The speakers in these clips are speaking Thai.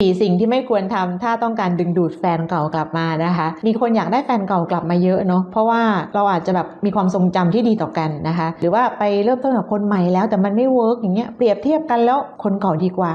สี่สิ่งที่ไม่ควรทำถ้าต้องการดึงดูดแฟนเก่ากลับมานะคะ มีคนอยากได้แฟนเก่ากลับมาเยอะเนาะเพราะว่าเราอาจจะแบบมีความทรงจำที่ดีต่อกันนะคะ หรือว่าไปเริ่มต้นกับคนใหม่แล้วแต่มันไม่เวิร์กอย่างเงี้ยเปรียบเทียบกันแล้วคนเก่าดีกว่า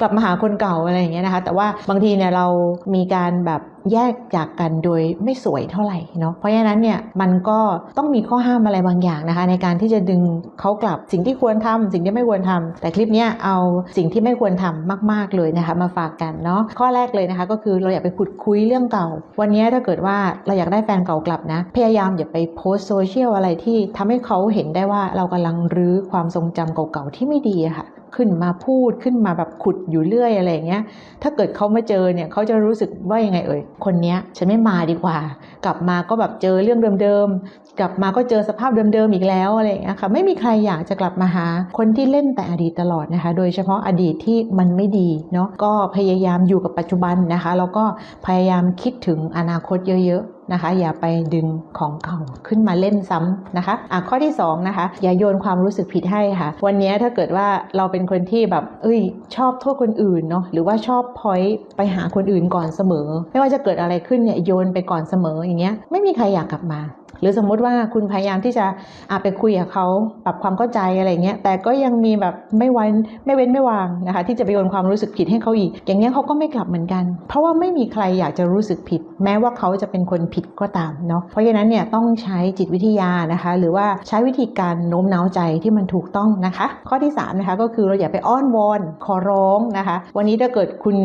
กลับมาหาคนเก่าอะไรอย่างเงี้ยนะคะ แต่ว่าบางทีเนี่ยเรามีการแบบ แยกจากกันโดยไม่สวยเท่าไหร่เนาะเพราะฉะนั้นเนี่ยมันก็ต้องมีข้อห้ามอะไรบางอย่างนะคะ ในการที่จะดึงเขากลับสิ่งที่ควรทำสิ่งที่ไม่ควรทำแต่คลิปนี้เอาสิ่งที่ไม่ควรทำมาก ๆเลยนะคะ มาฝากกันเนาะข้อแรกเลยนะคะ ก็คือเราอยากไปขุดคุยเรื่องเก่า วันนี้ถ้าเกิดว่าเราอยากได้แฟนเก่ากลับนะ พยายามอย่าไปโพสโซเชียลอะไรที่ทำให้เขาเห็นได้ว่าเรากำลังรื้อความทรงจำเก่าๆที่ไม่ดีค่ะ ขึ้นมาพูดขึ้นมาแบบขุดอยู่เรื่อยอะไรเงี้ย ถ้าเกิดเขามาเจอเนี่ยเขาจะรู้สึกว่ายังไงเอ่ย คนเนี้ยฉันไม่มาดีกว่า กลับมาก็แบบเจอเรื่องเดิมๆ กลับมาก็เจอสภาพเดิมๆอีกแล้วอะไรเงี้ยค่ะ ไม่มีใครอยากจะกลับมาหา คนที่เล่นแต่อดีตตลอดนะคะ โดยเฉพาะอดีตที่มันไม่ดีเนาะ ก็พยายามอยู่กับปัจจุบันนะคะ แล้วก็พยายามคิดถึงอนาคตเยอะๆ นะคะ อย่าไปดึงของเก่าขึ้นมาเล่นซ้ำนะคะอะข้อที่สองนะคะอย่าโยนความรู้สึกผิดให้ค่ะ วันนี้ถ้าเกิดว่าเราเป็นคนที่แบบ เอ้ย ชอบโทษคนอื่นเนาะหรือว่าชอบพอยไปหาคนอื่นก่อนเสมอ ไม่ว่าจะเกิดอะไรขึ้นเนี่ยโยนไปก่อนเสมออย่างเงี้ยไม่มีใครอยากกลับมา หรือสมมุติว่าคุณพยายามที่จะอาไปคุยกับเขาปรับความเข้าใจอะไรเงี้ยแต่ก็ยังมีแบบไม่ไว้ไม่เว้นไม่วางนะคะที่จะไปโยนความรู้สึกผิดให้เขาอีก อย่างเงี้ยเขาก็ไม่กลับเหมือนกัน เพราะว่าไม่มีใครอยากจะรู้สึกผิด แม้ว่าเขาจะเป็นคนผิดก็ตามเนาะเพราะฉะนั้นเนี่ยต้องใช้จิตวิทยานะคะ หรือว่าใช้วิธีการโน้มน้าวใจที่มันถูกต้องนะคะ ข้อที่3นะคะก็คือเราอย่าไปอ้อนวอนขอร้องนะคะ วันนี้ถ้าเกิดคุณ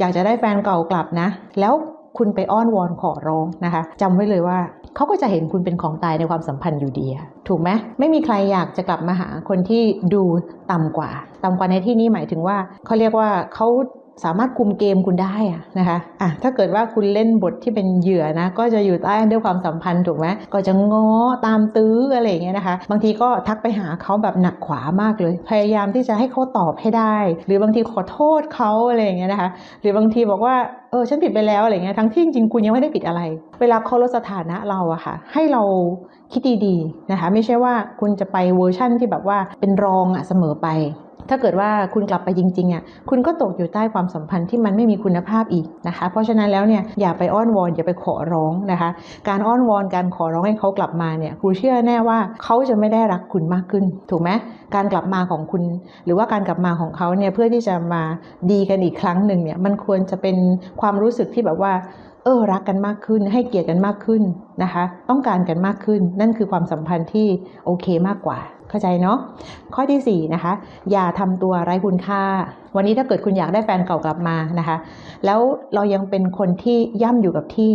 อยากจะได้แฟนเก่ากลับนะ แล้ว คุณไปอ้อนวอนขอร้องนะคะจำไว้เลยว่าเขาก็จะเห็นคุณเป็นของตายในความสัมพันธ์อยู่ดีถูกไหมไม่มีใครอยากจะกลับมาหาคนที่ดูต่ำกว่า ต่ำกว่าในที่นี้หมายถึงว่าเขาเรียกว่าเขา สามารถคุมเกมคุณได้อะนะคะอะถ้าเกิดว่าคุณเล่นบทที่เป็นเหยื่อนะ ก็จะอยู่ใต้ด้วยความสัมพันธ์ถูกไหมก็จะง้อตามตื้ออะไรอย่างเงี้ยนะคะ บางทีก็ทักไปหาเขาแบบหนักขวามากเลย พยายามที่จะให้เขาตอบให้ได้ หรือบางทีขอโทษเขาอะไรอย่างเงี้ยนะคะ หรือบางทีบอกว่าเออฉันผิดไปแล้วอะไรเงี้ยทั้งที่จริงๆคุณยังไม่ได้ผิดอะไร เวลาเขาลดสถานะเราอะค่ะ ให้เราคิดดีๆนะคะ ไม่ใช่ว่าคุณจะไปเวอร์ชั่นที่แบบว่าเป็นรองอะเสมอไป ถ้าเกิดว่าคุณกลับไปจริงๆอะคุณก็ตกอยู่ใต้ความสัมพันธ์ที่มันไม่มีคุณภาพอีกนะคะ เพราะฉะนั้นแล้วเนี่ยอย่าไปอ้อนวอนอย่าไปขอร้องนะคะ การอ้อนวอนการขอร้องให้เขากลับมาเนี่ยครูเชื่อแน่ว่าเขาจะไม่ได้รักคุณมากขึ้น ถูกไหมการกลับมาของคุณ หรือว่าการกลับมาของเขาเนี่ยเพื่อที่จะมาดีกันอีกครั้งหนึ่งเนี่ยมันควรจะเป็นความรู้สึกที่แบบว่าเออรักกันมากขึ้น ให้เกียรติกันมากขึ้นนะคะ ต้องการกันมากขึ้น นั่นคือความสัมพันธ์ที่โอเคมากกว่า เข้าใจเนาะข้อที่4นะคะอย่าทำตัวไร้คุณค่า วันนี้ถ้าเกิดคุณอยากได้แฟนเก่ากลับมานะคะ แล้วเรายังเป็นคนที่ย่ำอยู่กับที่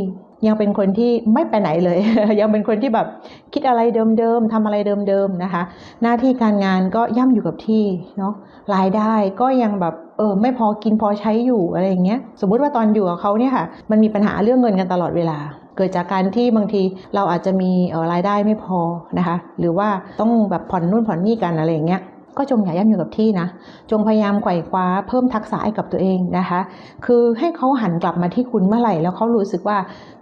ยังเป็นคนที่ไม่ไปไหนเลย ยังเป็นคนที่แบบคิดอะไรเดิมๆทำอะไรเดิมๆนะคะ หน้าที่การงานก็ย่ำอยู่กับที่เนาะรายได้ก็ยังแบบ เออไม่พอกินพอใช้อยู่อะไรอย่างเงี้ยสมมุติว่าตอนอยู่กับเขาเนี่ยค่ะมันมีปัญหาเรื่องเงินกันตลอดเวลา เกิดจากการที่บางทีเราอาจจะมีออรายได้ไม่พอนะคะ หรือว่าต้องแบบผ่อนนู่นผ่อนนี่กันอะไรอย่างเงี้ยก็จงอย่าย่ำอยู่กับที่นะ จงพยายามไขว่คว้าเพิ่มทักษะให้กับตัวเองนะคะ คือให้เขาหันกลับมาที่คุณเมื่อไหร่แล้วเขารู้สึกว่า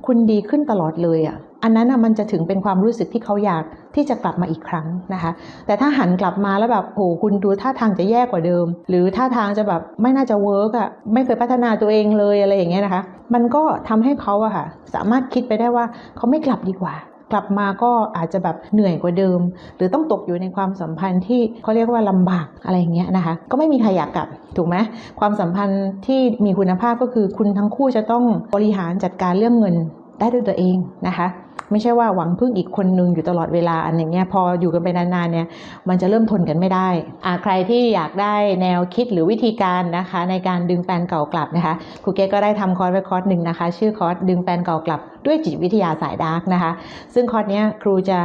คุณดีขึ้นตลอดเลยอะ่ะ อันนั้นมันจะถึงเป็นความรู้สึกที่เขาอยากที่จะกลับมาอีกครั้งนะคะ แต่ถ้าหันกลับมาแล้วแบบโอ้คุณดูท่าทางจะแย่กว่าเดิม หรือท่าทางจะแบบไม่น่าจะเวิร์กอะไม่เคยพัฒนาตัวเองเลยอะไรอย่างเงี้ยนะคะ มันก็ทำให้เขาอะค่ะสามารถคิดไปได้ว่าเขาไม่กลับดีกว่ากลับมาก็อาจจะแบบเหนื่อยกว่าเดิม หรือต้องตกอยู่ในความสัมพันธ์ที่เขาเรียกว่าลำบากอะไรอย่างเงี้ยนะคะ ก็ไม่มีใครอยากกลับถูกไหมความสัมพันธ์ที่มีคุณภาพก็คือคุณทั้งคู่จะต้องบริหารจัดการเรื่องเงินได้ด้วยตัวเองนะคะ ไม่ใช่ว่าหวังพึ่งอีกคนนึงอยู่ตลอดเวลาอันอย่างเงี้ยพออยู่กันไปนานๆเนี่ยมันจะเริ่มทนกันไม่ได้อ่าใครที่อยากได้แนวคิดหรือวิธีการนะคะ ในการดึงแฟนเก่ากลับนะคะครูเก๊ก็ได้ทำคอร์สไว้คอร์สหนึ่งนะคะ ชื่อคอร์สดึงแฟนเก่ากลับด้วยจิตวิทยาสายดาร์กนะคะ ซึ่งคอร์สเนี้ยครูจะ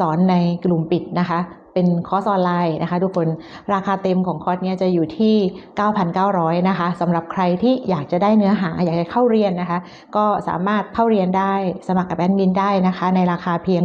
สอนในกลุ่มปิดนะคะ เป็นคอร์สออนไลน์นะคะ ทุกคนราคาเต็มของคอร์สเนี้ยจะอยู่ที่ 9,900 นะคะสำหรับใครที่อยากจะได้เนื้อหาอยากจะเข้าเรียนนะคะ ก็สามารถเข้าเรียนได้สมัครกับแอดมินได้นะคะ ในราคาเพียง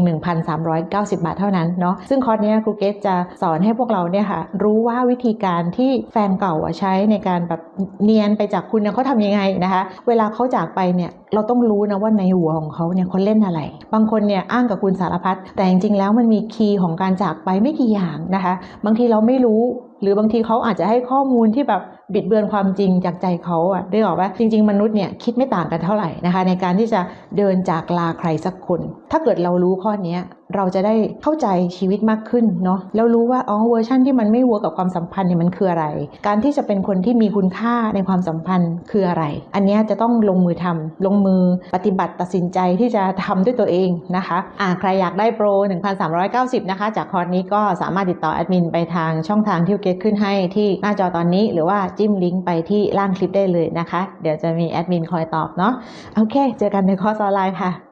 1,390 บาทเท่านั้นเนาะซึ่งคอร์สเนี้ยครูเกสจะสอนให้พวกเราเนี่ยค่ะรู้ว่าวิธีการที่แฟนเก่าอะใช้ในการแบบเนียนไปจากคุณเนี่ยเขาทำยังไงนะคะ เวลาเขาจากไปเนี่ยเราต้องรู้นะว่าในหัวของเขาเนี่ยเขาเล่นอะไร บางคนเนี่ยอ้างกับคุณสารพัดแต่จริงๆแล้วมันมีคีย์ของการจากไปไม่กี่อย่างนะคะ บางทีเราไม่รู้ หรือบางทีเขาอาจจะให้ข้อมูลที่แบบ บิดเบือนความจริงจากใจเขาอะได้บอกว่าจริง ๆ มนุษย์เนี่ยคิดไม่ต่างกันเท่าไหร่นะคะ ในการที่จะเดินจากลาใครสักคน ถ้าเกิดเรารู้ข้อนี้เราจะได้เข้าใจชีวิตมากขึ้นเนาะแล้วรู้ว่าอ๋อเวอร์ชันที่มันไม่เวิร์กกับความสัมพันธ์เนี่ยมันคืออะไร การที่จะเป็นคนที่มีคุณค่าในความสัมพันธ์คืออะไร อันนี้จะต้องลงมือทำลงมือปฏิบัติตัดสินใจที่จะทำด้วยตัวเองนะคะอ่าใครอยากได้โปร 1,390 นะคะ จากคอร์สนี้ก็สามารถติดต่อแอดมินไปทางช่องทางที่เกตขึ้นให้ที่หน้าจอตอนนี้หรือว่าจิ้มลิงก์ไปที่ล่างคลิปได้เลยนะคะ เดี๋ยวจะมีแอดมินคอยตอบเนาะโอเค เจอกันในคอร์สออนไลน์ค่ะ